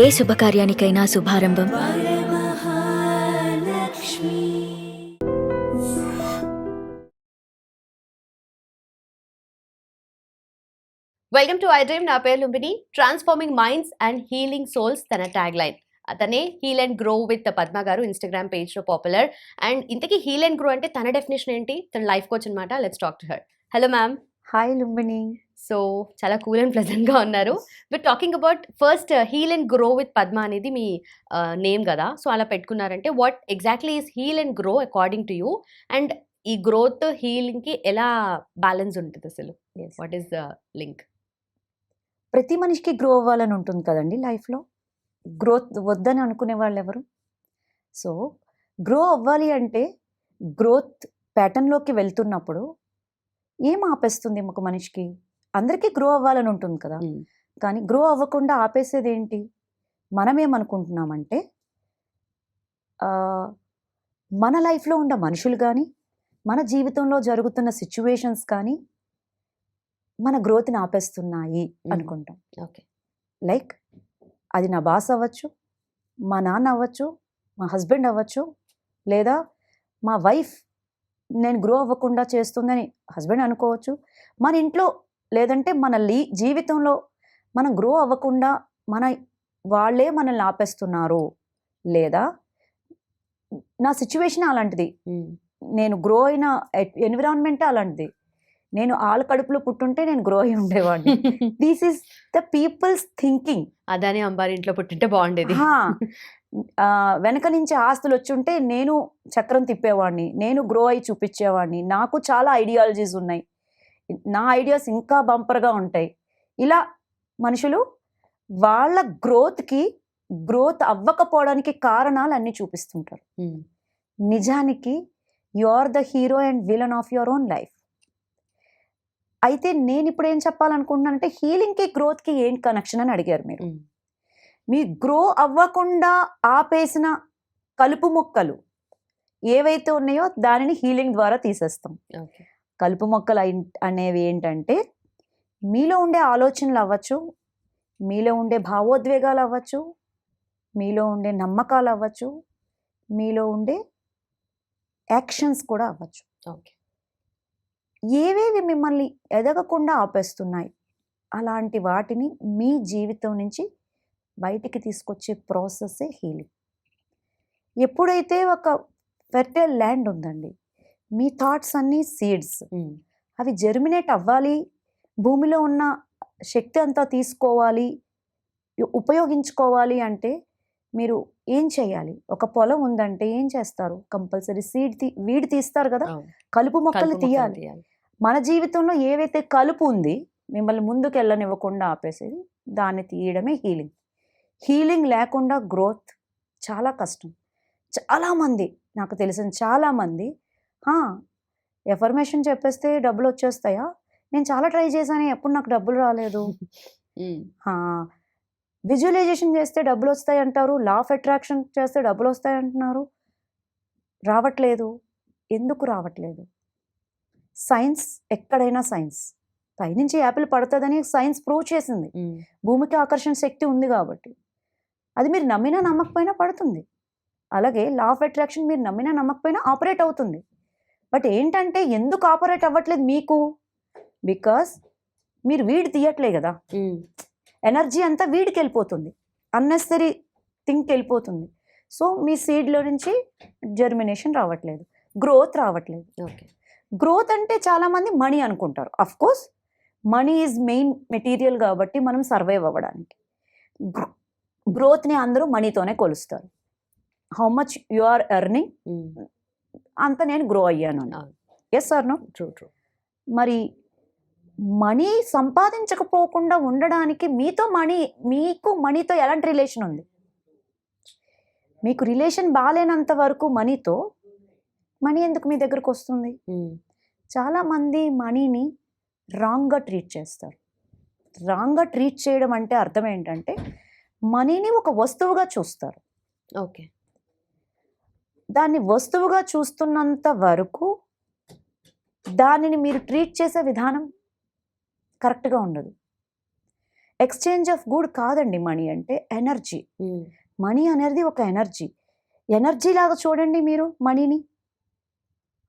ఏ శుభకార్యానికైనా శుభారంభం. Welcome to I dream నా పేరు Lumbini. Transforming minds and healing souls తన ట్యాగ్ లైన్ అతనే heal and grow with Padma garu Instagram పేజ్లో పాపులర్ అండ్ ఇంతకీ హీల్ అండ్ గ్రో అంటే తన డెఫినేషన్ ఏంటి? తన లైఫ్ కోచ్ అనమాట let's talk to her hello ma'am hi Lumbini. So చాలా కూల్ అండ్ ప్లెజెంట్గా ఉన్నారు but talking about first heal and grow with Padma అనేది మీ నేమ్ కదా. సో అలా పెట్టుకున్నారంటే what exactly is heal and grow according to you and ఈ growth హీలింగ్కి ఎలా బ్యాలెన్స్ ఉంటుంది అసలు? వాట్ ఈస్ ద లింక్ ప్రతి మనిషికి గ్రో అవ్వాలని ఉంటుంది కదండి లైఫ్లో గ్రోత్ వద్దని అనుకునే వాళ్ళు ఎవరు? సో గ్రో అవ్వాలి అంటే గ్రోత్ ప్యాటర్న్లోకి వెళ్తున్నప్పుడు ఏం ఆపేస్తుంది ఒక మనిషికి? అందరికీ గ్రో అవ్వాలని ఉంటుంది కదా. కానీ గ్రో అవ్వకుండా ఆపేసేది ఏంటి? మనమేమనుకుంటున్నామంటే మన లైఫ్లో ఉన్న మనుషులు కానీ మన జీవితంలో జరుగుతున్న సిచ్యువేషన్స్ కానీ మన గ్రోత్ని ఆపేస్తున్నాయి అనుకుంటాం. ఓకే. లైక్ అది నా బాస్ అవ్వచ్చు మా నాన్న అవ్వచ్చు మా హస్బెండ్ అవ్వచ్చు లేదా మా వైఫ్ నేను గ్రో అవ్వకుండా చేస్తుందని హస్బెండ్ అనుకోవచ్చు. మన ఇంట్లో లేదంటే మన లీ జీవితంలో మనం గ్రో అవ్వకుండా మన వాళ్ళే మనల్ని ఆపేస్తున్నారు. లేదా నా సిచ్యువేషన్ అలాంటిది. నేను గ్రో అయిన ఎన్విరాన్మెంటే అలాంటిది. నేను ఆల కడుపులో పుట్టుంటే నేను గ్రో అయి ఉండేవాడిని. This is the people's thinking Adani Ambani ఇంట్లో పుట్టింటే బాగుండేది. వెనక నుంచి ఆస్తులు వచ్చుంటే నేను చక్రం తిప్పేవాడిని. నేను గ్రో అయి చూపించేవాడిని. నాకు చాలా ఐడియాలజీస్ ఉన్నాయి. నా ఐడియాస్ ఇంకా బంపర్గా ఉంటాయి. ఇలా మనుషులు వాళ్ళ గ్రోత్కి గ్రోత్ అవ్వకపోవడానికి కారణాలు అన్నీ చూపిస్తుంటారు నిజానికి you are the hero and villain of your own life. అయితే నేను ఇప్పుడు ఏం చెప్పాలనుకుంటున్నానంటే హీలింగ్కి గ్రోత్కి ఏం కనెక్షన్ అని అడిగారు మీరు. మీ గ్రో అవ్వకుండా ఆపేసిన కలుపు మొక్కలు ఏవైతే ఉన్నాయో దానిని హీలింగ్ ద్వారా తీసేస్తాం. ఓకే. కలుపు మొక్కలు అనేవి ఏంటంటే మీలో ఉండే ఆలోచనలు అవ్వచ్చు మీలో ఉండే భావోద్వేగాలు అవ్వచ్చు మీలో ఉండే నమ్మకాలు అవ్వచ్చు మీలో ఉండే యాక్షన్స్ కూడా అవ్వచ్చు. ఓకే. ఏవేవి మిమ్మల్ని ఎదగకుండా ఆపేస్తున్నాయి అలాంటి వాటిని మీ జీవితం నుంచి బయటికి తీసుకొచ్చే ప్రాసెస్సే హీలింగ్. ఎప్పుడైతే ఒక ఫెర్టైల్ ల్యాండ్ ఉందండి మీ థాట్స్ అన్నీ సీడ్స్. అవి జెర్మినేట్ అవ్వాలి. భూమిలో ఉన్న శక్తి అంతా తీసుకోవాలి. ఉపయోగించుకోవాలి అంటే మీరు ఏం చేయాలి? ఒక పొలం ఉందంటే ఏం చేస్తారు? కంపల్సరీ సీడ్ తీ వీడి తీస్తారు కదా. కలుపు మొక్కలు తీయాలి. మన జీవితంలో ఏవైతే కలుపు ఉంది మిమ్మల్ని ముందుకు వెళ్ళనివ్వకుండా ఆపేసేది దాన్ని తీయడమే హీలింగ్. హీలింగ్ లేకుండా గ్రోత్ చాలా కష్టం. చాలామంది నాకు తెలిసిన చాలామంది ఎఫర్మేషన్ చెప్పేస్తే డబ్బులు వచ్చేస్తాయా నేను చాలా ట్రై చేశాను ఎప్పుడు నాకు డబ్బులు రాలేదు. విజువలైజేషన్ చేస్తే డబ్బులు వస్తాయి అంటారు లా ఆఫ్ అట్రాక్షన్ చేస్తే డబ్బులు వస్తాయి అంటున్నారు. రావట్లేదు. ఎందుకు రావట్లేదు? సైన్స్ ఎక్కడైనా సైన్స్. పైనుంచి యాపిల్ పడుతుందని సైన్స్ ప్రూవ్ చేసింది. భూమికి ఆకర్షణ శక్తి ఉంది కాబట్టి. అది మీరు నమ్మినా నమ్మకపోయినా పడుతుంది. అలాగే లా ఆఫ్ అట్రాక్షన్ మీరు నమ్మినా నమ్మకపోయినా ఆపరేట్ అవుతుంది. బట్ ఏంటంటే ఎందుకు ఆపరేట్ అవ్వట్లేదు మీకు? బికాస్ మీరు వీడి తీయట్లే కదా. ఎనర్జీ అంతా వీడికి వెళ్ళిపోతుంది అన్నెసరీ థింక్ వెళ్ళిపోతుంది సో మీ సీడ్లో నుంచి జర్మినేషన్ రావట్లేదు. గ్రోత్ రావట్లేదు. ఓకే. గ్రోత్ అంటే చాలామంది మనీ అనుకుంటారు. Of course money is main material కాబట్టి మనం సర్వైవ్ అవ్వడానికి. గ్రోత్ని అందరూ మనీతోనే కొలుస్తారు. How much you are earning అంత నేను గ్రో అయ్యాను. Yes sir no true true మరి మనీ సంపాదించకపోకుండా ఉండడానికి మీతో మనీ మీకు మనీతో ఎలాంటి రిలేషన్ ఉంది? మీకు రిలేషన్ బాగాలేనంత వరకు మనీతో మనీ ఎందుకు మీ దగ్గరకు వస్తుంది? చాలామంది మనీని రాంగ్గా ట్రీట్ చేస్తారు. రాంగ్గా ట్రీట్ చేయడం అంటే అర్థం ఏంటంటే మనీని ఒక వస్తువుగా చూస్తారు. ఓకే. దాన్ని వస్తువుగా చూస్తున్నంత వరకు దానిని మీరు ట్రీట్ చేసే విధానం కరెక్ట్గా ఉండదు. ఎక్స్చేంజ్ ఆఫ్ గుడ్ కాదండి మనీ అంటే ఎనర్జీ మనీ అనేది ఒక ఎనర్జీ ఎనర్జీ లాగా చూడండి మీరు మనీని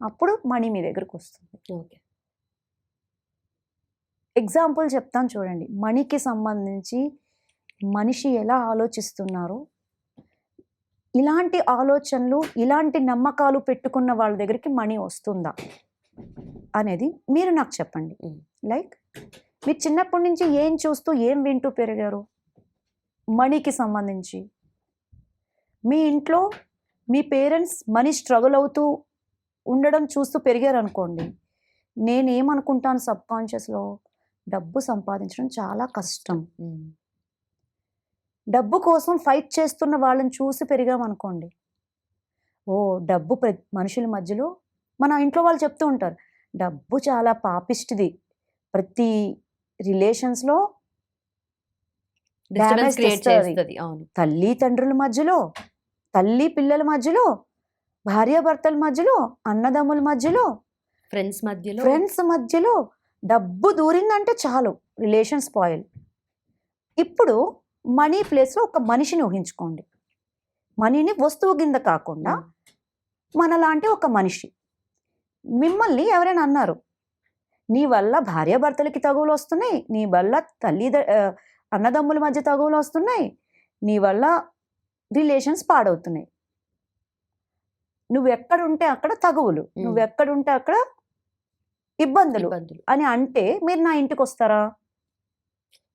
అప్పుడు మనీ మీ దగ్గరకు వస్తుంది. ఓకే. ఎగ్జాంపుల్ చెప్తాను చూడండి. మనీకి సంబంధించి మనిషి ఎలా ఆలోచిస్తున్నారో ఇలాంటి ఆలోచనలు ఇలాంటి నమ్మకాలు పెట్టుకున్న వాళ్ళ దగ్గరికి మనీ వస్తుందా? అనేది మీరు నాకు చెప్పండి. లైక్ మీరు చిన్నప్పటి నుంచి ఏం చూస్తూ ఏం వింటూ పెరిగారు? మనీకి సంబంధించి. మీ ఇంట్లో మీ పేరెంట్స్ మనీ స్ట్రగుల్ అవుతూ ఉండడం చూస్తూ పెరిగారు అనుకోండి నేనేమనుకుంటాను సబ్ కాన్షియస్లో డబ్బు సంపాదించడం చాలా కష్టం. డబ్బు కోసం ఫైట్ చేస్తున్న వాళ్ళని చూసి పెరిగామనుకోండి ఓ డబ్బు ప్ర మనుషుల మధ్యలో మన ఇంట్లో వాళ్ళు చెప్తూ ఉంటారు డబ్బు చాలా పాపిష్టిది. ప్రతి రిలేషన్స్లో తల్లి తండ్రుల మధ్యలో తల్లి పిల్లల మధ్యలో భార్యాభర్తల మధ్యలో అన్నదమ్ముల మధ్యలో ఫ్రెండ్స్ మధ్యలో. ఫ్రెండ్స్ మధ్యలో డబ్బు దూరిందంటే చాలు రిలేషన్ స్పాయిల్. ఇప్పుడు మనీ ప్లేస్లో ఒక మనిషిని ఊహించుకోండి. మనీని వస్తువు కింద కాకుండా మనలాంటి ఒక మనిషి. మిమ్మల్ని ఎవరైనా అన్నారు నీ వల్ల భార్యాభర్తలకి తగువులు వస్తున్నాయి నీ వల్ల తల్లి అన్నదమ్ముల మధ్య తగువులు వస్తున్నాయి నీ వల్ల రిలేషన్స్ పాడవుతున్నాయి. నువ్వెక్కడుంటే అక్కడ తగువులు. నువ్వెక్కడుంటే అక్కడ ఇబ్బందులు ఇబ్బందులు. అని అంటే మీరు నా ఇంటికి వస్తారా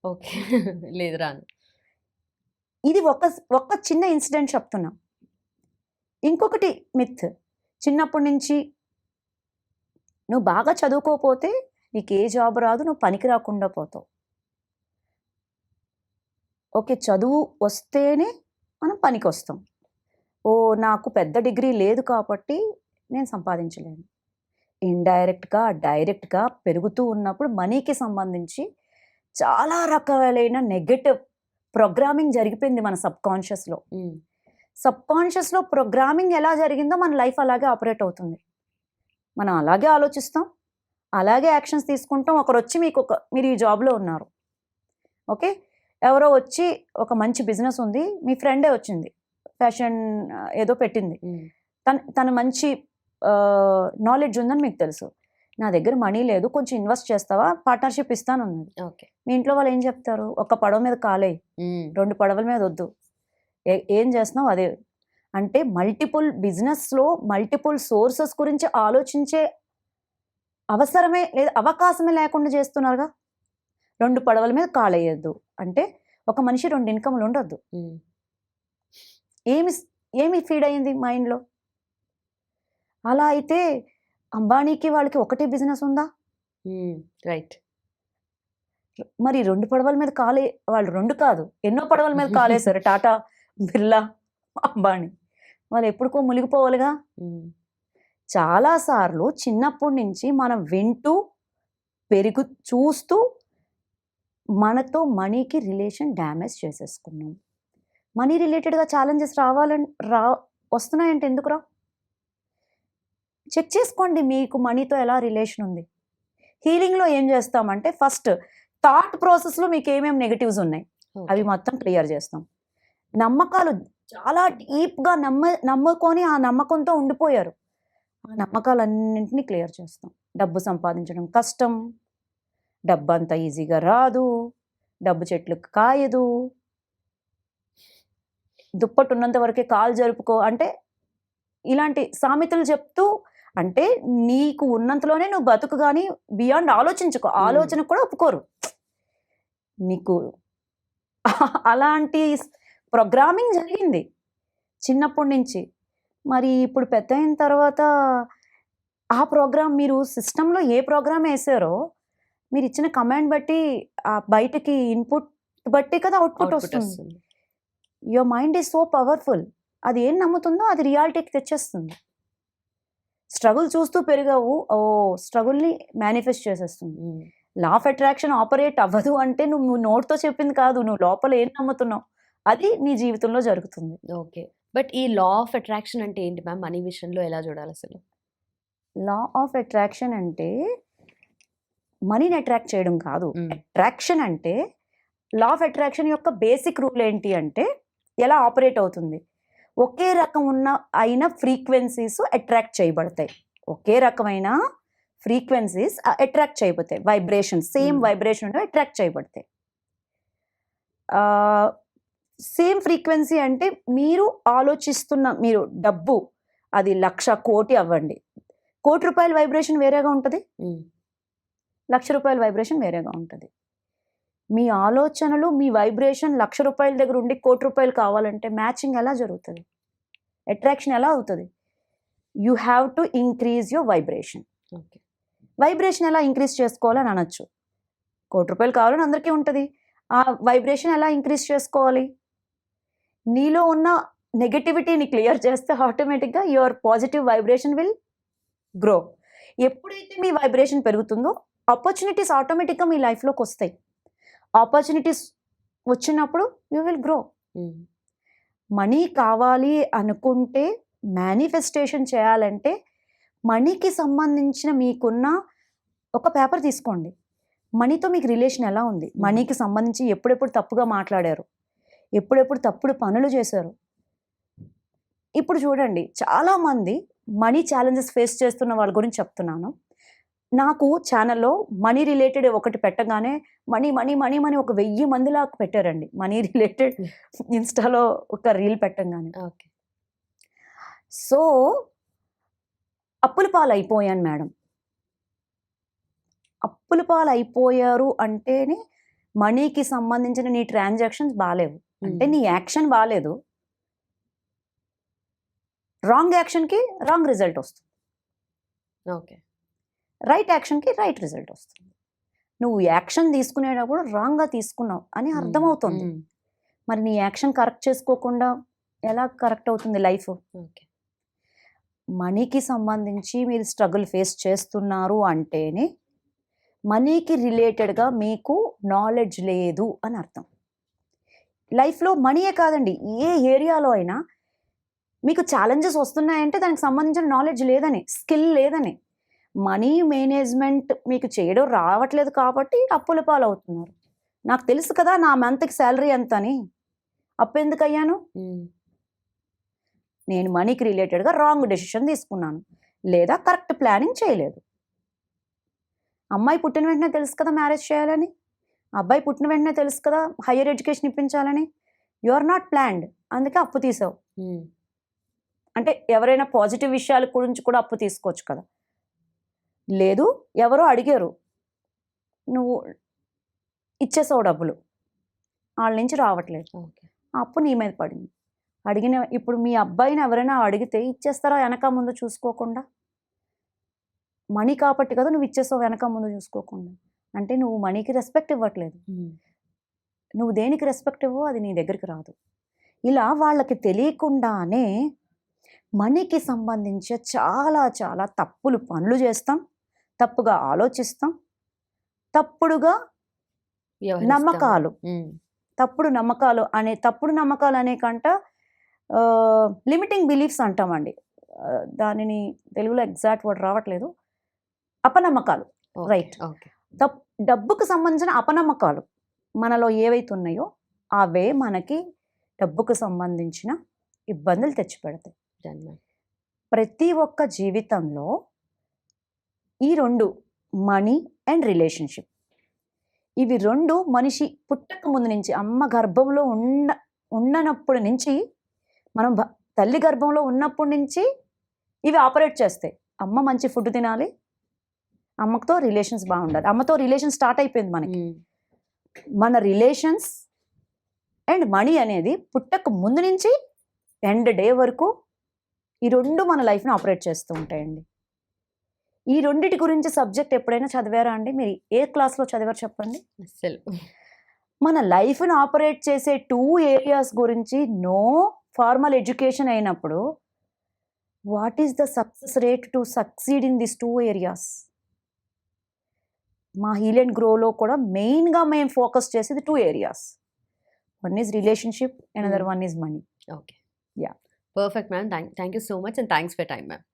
ఓకే. లేదు రాను. ఇది ఒక ఒక్క చిన్న ఇన్సిడెంట్ చెప్తున్నా. ఇంకొకటి మిత్. చిన్నప్పటి నుంచి నువ్వు బాగా చదువుకోకపోతే నీకు ఏ జాబ్ రాదు నువ్వు పనికి రాకుండా పోతావు. ఓకే చదువు వస్తేనే మనం పనికి వస్తాం. ఓ నాకు పెద్ద డిగ్రీ లేదు కాబట్టి నేను సంపాదించలేను. ఇండైరెక్ట్గా డైరెక్ట్గా పెరుగుతూ ఉన్నప్పుడు మనీకి సంబంధించి చాలా రకాలైన నెగటివ్ ప్రోగ్రామింగ్ జరిగిపోయింది మన సబ్ కాన్షియస్లో సబ్ కాన్షియస్లో ప్రోగ్రామింగ్ ఎలా జరిగిందో మన లైఫ్ అలాగే ఆపరేట్ అవుతుంది. మనం అలాగే ఆలోచిస్తాం అలాగే యాక్షన్స్ తీసుకుంటాం ఒకరు వచ్చి మీకు ఒక మీరు ఈ జాబ్లో ఉన్నారు. ఓకే? ఎవరో వచ్చి ఒక మంచి బిజినెస్ ఉంది మీ ఫ్రెండే వచ్చింది ఫ్యాషన్ ఏదో పెట్టింది. తన తన మంచి నాలెడ్జ్ ఉందని మీకు తెలుసు. నా దగ్గర మనీ లేదు కొంచెం ఇన్వెస్ట్ చేస్తావా? పార్ట్నర్షిప్ ఇస్తాను అన్నది ఓకే. మీ ఇంట్లో వాళ్ళు ఏం చెప్తారు? ఒక పడవ మీద కాలే. ఉమ్, రెండు పడవల మీద వద్దు. ఏ- ఏం చేస్తున్నావు? అదే. అంటే మల్టిపుల్ బిజినెస్లో మల్టిపుల్ సోర్సెస్ గురించి ఆలోచించే అవసరమే లేదా అవకాశమే లేకుండా చేస్తున్నారుగా. రెండు పడవల మీద కాలేయద్దు. అంటే ఒక మనిషి రెండు ఇన్కమ్లు ఉండొద్దు. ఏమి ఏమి ఫీడ్ అయింది మైండ్లో? అలా అయితే అంబానీకి వాళ్ళకి ఒకటే బిజినెస్ ఉందా? రైట్ మరి రెండు పడవల మీద కాలే వాళ్ళు రెండు కాదు ఎన్నో పడవల మీద కాలేశారు. టాటా బిర్లా అంబానీ. వాళ్ళు ఎప్పుడుకో మునిగిపోవాలిగా? చాలాసార్లు చిన్నప్పటి నుంచి మనం వింటూ పెరుగు చూస్తూ మనతో మనీకి రిలేషన్ డ్యామేజ్ చేసేసుకున్నాం. మనీ రిలేటెడ్గా ఛాలెంజెస్ రావాలని రా వస్తున్నాయంటే ఎందుకు రా చెక్ చేసుకోండి మీకు మనీతో ఎలా రిలేషన్ ఉంది. హీలింగ్లో ఏం చేస్తామంటే ఫస్ట్ థాట్ ప్రాసెస్లో మీకు ఏమేమి నెగిటివ్స్ ఉన్నాయి. అవి మొత్తం క్లియర్ చేస్తాం. నమ్మకాలు చాలా డీప్గా నమ్మ నమ్ముకొని ఆ నమ్మకంతో ఉండిపోయారు. ఆ నమ్మకాలన్నింటినీ క్లియర్ చేస్తాం. డబ్బు సంపాదించడం కష్టం. డబ్బు అంత ఈజీగా రాదు. డబ్బు చెట్లకు కాయదు. దుప్పటి ఉన్నంత వరకే కాలు జరుపుకో అంటే ఇలాంటి సామెతలు చెప్తూ అంటే నీకు ఉన్నంతలోనే నువ్వు బతుకు కానీ బియాండ్ ఆలోచించుకో. ఆలోచన కూడా ఒప్పుకోరు. నీకు అలాంటి ప్రోగ్రామింగ్ జరిగింది చిన్నప్పటి నుంచి. మరి ఇప్పుడు పెద్ద అయిన తర్వాత ఆ ప్రోగ్రామ్ మీరు సిస్టంలో ఏ ప్రోగ్రామ్ వేసారో మీరు ఇచ్చిన కమాండ్ బట్టి ఆ బయటకి ఇన్పుట్ బట్టి కదా అవుట్పుట్ వస్తుంది. Your mind is so powerful అది ఏం నమ్ముతుందో అది రియాలిటీకి తెచ్చేస్తుంది. స్ట్రగుల్ చూస్తూ పెరిగావు ఓ స్ట్రగుల్ని మేనిఫెస్ట్ చేసేస్తుంది. లా ఆఫ్ అట్రాక్షన్ ఆపరేట్ అవ్వదు అంటే నువ్వు నోట్తో చెప్పింది కాదు నువ్వు లోపల ఏం నమ్ముతున్నావు? అది నీ జీవితంలో జరుగుతుంది. ఓకే. బట్ ఈ లా ఆఫ్ అట్రాక్షన్ అంటే ఏంటి మ్యామ్? మనీ విషయంలో ఎలా చూడాలి అసలు? లా ఆఫ్ అట్రాక్షన్ అంటే మనీని అట్రాక్ట్ చేయడం కాదు. అట్రాక్షన్ అంటే లా ఆఫ్ అట్రాక్షన్ యొక్క బేసిక్ రూల్ ఏంటి అంటే ఎలా ఆపరేట్ అవుతుంది? ఒకే రకం ఉన్న అయిన ఫ్రీక్వెన్సీస్ అట్రాక్ట్ చేయబడతాయి. ఒకే రకమైన ఫ్రీక్వెన్సీస్ అట్రాక్ట్ చేయబడతాయి. Vibration same Hmm. Vibration attract చేయబడతాయి. సేమ్ ఫ్రీక్వెన్సీ అంటే మీరు ఆలోచిస్తున్న మీరు డబ్బు అది లక్ష కోటి అవ్వండి. కోటి రూపాయల వైబ్రేషన్ వేరేగా ఉంటుంది? ఉమ్, లక్ష రూపాయల వైబ్రేషన్ వేరేగా ఉంటుంది. మీ ఆలోచనలు మీ వైబ్రేషన్ లక్ష రూపాయల దగ్గర ఉండి కోటి రూపాయలు కావాలంటే మ్యాచింగ్ ఎలా జరుగుతుంది? అట్రాక్షన్ ఎలా అవుతుంది? You have to increase your vibration okay. Vibration ఎలా ఇంక్రీజ్ చేసుకోవాలని అనొచ్చు. కోటి రూపాయలు కావాలని అందరికీ ఉంటుంది. ఆ వైబ్రేషన్ ఎలా ఇంక్రీజ్ చేసుకోవాలి? నీలో ఉన్న నెగటివిటీని క్లియర్ చేస్తే ఆటోమేటిక్గా your positive vibration will grow ఎప్పుడైతే మీ వైబ్రేషన్ పెరుగుతుందో ఆపర్చునిటీస్ ఆటోమేటిక్గా మీ లైఫ్లోకి వస్తాయి. ఆపర్చునిటీస్ వచ్చినప్పుడు యూ విల్ గ్రో మనీ కావాలి అనుకుంటే మేనిఫెస్టేషన్ చేయాలంటే మనీకి సంబంధించిన మీకున్న ఒక పేపర్ తీసుకోండి. మనీతో మీకు రిలేషన్ ఎలా ఉంది? మనీకి సంబంధించి ఎప్పుడెప్పుడు తప్పుగా మాట్లాడారు? ఎప్పుడెప్పుడు తప్పుడు పనులు చేశారు? ఇప్పుడు చూడండి చాలామంది మనీ ఛాలెంజెస్ ఫేస్ చేస్తున్న వాళ్ళ గురించి చెప్తున్నాను. నాకు ఛానల్లో మనీ రిలేటెడ్ ఒకటి పెట్టగానే మనీ మనీ మనీ మనీ ఒక వెయ్యి మందిలా పెట్టారండి. మనీ రిలేటెడ్ ఇన్స్టాలో ఒక రీల్ పెట్టగానే. ఓకే. సో అప్పుల పాలు అయిపోయాను మేడం. అప్పుల పాలు అయిపోయారు అంటేనే మనీకి సంబంధించిన నీ ట్రాన్సాక్షన్స్ బాగాలేవు అంటే నీ యాక్షన్ బాగాలేదు రాంగ్ యాక్షన్కి రాంగ్ రిజల్ట్ వస్తుంది. ఓకే. రైట్ యాక్షన్కి రైట్ రిజల్ట్ వస్తుంది. నువ్వు యాక్షన్ తీసుకునేటప్పుడు రాంగ్గా తీసుకున్నావు అని అర్థమవుతుంది. మరి నీ యాక్షన్ కరెక్ట్ చేసుకోకుండా ఎలా కరెక్ట్ అవుతుంది లైఫ్? ఓకే. మనీకి సంబంధించి మీరు స్ట్రగుల్ ఫేస్ చేస్తున్నారు అంటేనే మనీకి రిలేటెడ్గా మీకు నాలెడ్జ్ లేదు అని అర్థం. లైఫ్లో మనీయే కాదండి. ఏ ఏరియాలో అయినా మీకు ఛాలెంజెస్ వస్తున్నాయంటే దానికి సంబంధించిన నాలెడ్జ్ లేదని స్కిల్ లేదని మనీ మేనేజ్మెంట్ మీకు చేయడం రావట్లేదు కాబట్టి అప్పుల పాలవుతున్నారు. నాకు తెలుసు కదా నా మంత్కి శాలరీ ఎంత అని అప్పు ఎందుకు అయ్యాను? నేను మనీకి రిలేటెడ్గా రాంగ్ డెసిషన్ తీసుకున్నాను. లేదా కరెక్ట్ ప్లానింగ్ చేయలేదు. అమ్మాయి పుట్టిన వెంటనే తెలుసు కదా మ్యారేజ్ చేయాలని? అబ్బాయి పుట్టిన వెంటనే తెలుసు కదా హయ్యర్ ఎడ్యుకేషన్ ఇప్పించాలని? You are not planned. అందుకే అప్పు తీసావు. అంటే ఎవరైనా పాజిటివ్ విషయాల గురించి కూడా అప్పు తీసుకోవచ్చు కదా. లేదు ఎవరో అడిగారు. నువ్వు ఇచ్చేసావు డబ్బులు. వాళ్ళ నుంచి రావట్లేదు. అప్పు నీ మీద పడింది. అడిగిన ఇప్పుడు మీ అబ్బాయిని ఎవరైనా అడిగితే ఇచ్చేస్తారా వెనక ముందు చూసుకోకుండా? మనీ కాబట్టి కదా నువ్వు ఇచ్చేస్తావు వెనక ముందు చూసుకోకుండా. అంటే నువ్వు మనీకి రెస్పెక్ట్ ఇవ్వట్లేదు. నువ్వు దేనికి రెస్పెక్ట్ ఇవ్వో అది నీ దగ్గరికి రాదు. ఇలా వాళ్ళకి తెలియకుండానే మనీకి సంబంధించి చాలా చాలా తప్పులు పనులు చేస్తాం. తప్పుగా ఆలోచిస్తాం తప్పుడుగా. నమ్మకాలు. తప్పుడు నమ్మకాలు అనే తప్పుడు నమ్మకాలు అనే కంట లిమిటింగ్ బిలీఫ్స్ అంటామండి. దానిని తెలుగులో ఎగ్జాక్ట్ వర్డ్ రావట్లేదు. అపనమ్మకాలు. రైట్. డబ్బుకు సంబంధించిన అపనమ్మకాలు మనలో ఏవైతే ఉన్నాయో అవే మనకి డబ్బుకు సంబంధించిన ఇబ్బందులు తెచ్చిపెడతాయి. ప్రతి ఒక్క జీవితంలో ఈ రెండు మనీ అండ్ రిలేషన్షిప్ ఇవి రెండు మనిషి పుట్టక ముందు నుంచి అమ్మ గర్భంలో ఉండ ఉండనప్పటి నుంచి మనం తల్లి గర్భంలో ఉన్నప్పటి నుంచి ఇవి ఆపరేట్ చేస్తాయి. అమ్మ మంచి ఫుడ్ తినాలి అమ్మతో రిలేషన్స్ బాగుండాలి. అమ్మతో రిలేషన్ స్టార్ట్ అయిపోయింది మనకి. మన రిలేషన్స్ అండ్ మనీ అనేది పుట్టక ముందు నుంచి ఎండ్ డే వరకు ఈ రెండు మన లైఫ్ని ఆపరేట్ చేస్తూ ఉంటాయండి. ఈ రెండిటి గురించి సబ్జెక్ట్ ఎప్పుడైనా చదివారా అండి? మీరు ఏ క్లాస్లో చదివారు చెప్పండి? అస్సలు. మన లైఫ్ని ఆపరేట్ చేసే టూ ఏరియాస్ గురించి నో ఫార్మల్ ఎడ్యుకేషన్ అయినప్పుడు what is the success rate to succeed in this two areas? మా హీల్ అండ్ గ్రోలో కూడా మెయిన్గా మేము ఫోకస్ చేసేది two areas. One is relationship another Hmm. One is money. Okay. Yeah. Perfect ma'am. Thank thank you so much and thanks for time ma'am.